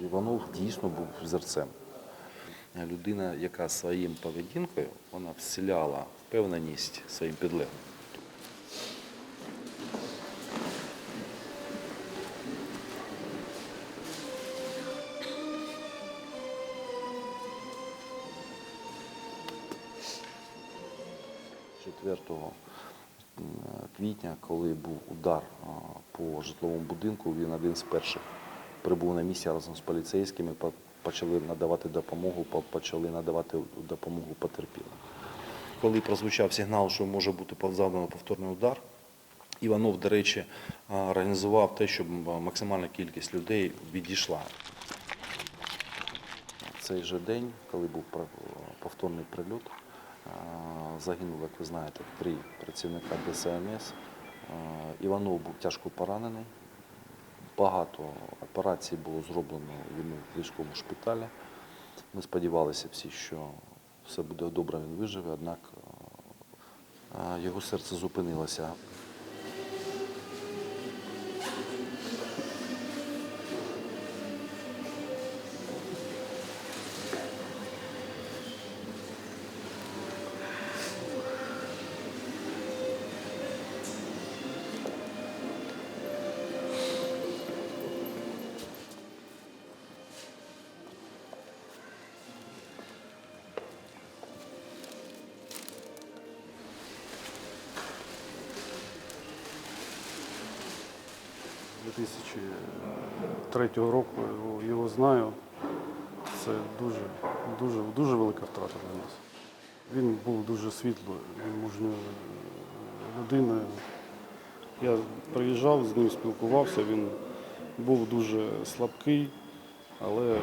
Іванов дійсно був взірцем. Людина, яка своїм поведінкою вона вселяла впевненість своїм підлеглим. Четвертого квітня, коли був удар по житловому будинку, він один з перших прибув на місці разом з поліцейськими, почали надавати допомогу, почали надавати допомогу потерпілим. Коли прозвучав сигнал, що може бути завдано повторний удар, Іванов, до речі, організував те, щоб максимальна кількість людей відійшла. Цей же день, коли був повторний прильот, загинуло, як ви знаєте, три працівника ДСНС. Іванов був тяжко поранений. Багато операцій було зроблено в військовому шпиталі. Ми сподівалися всі, що все буде добре, він виживе, однак його серце зупинилося. 2003 року його, знаю. Це дуже, дуже, дуже велика втрата для нас. Він був дуже світлою, мужньою людиною. Я приїжджав, з ним спілкувався, він був дуже слабкий, але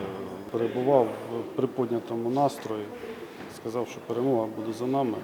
перебував в приподнятому настрої. Сказав, що перемога буде за нами.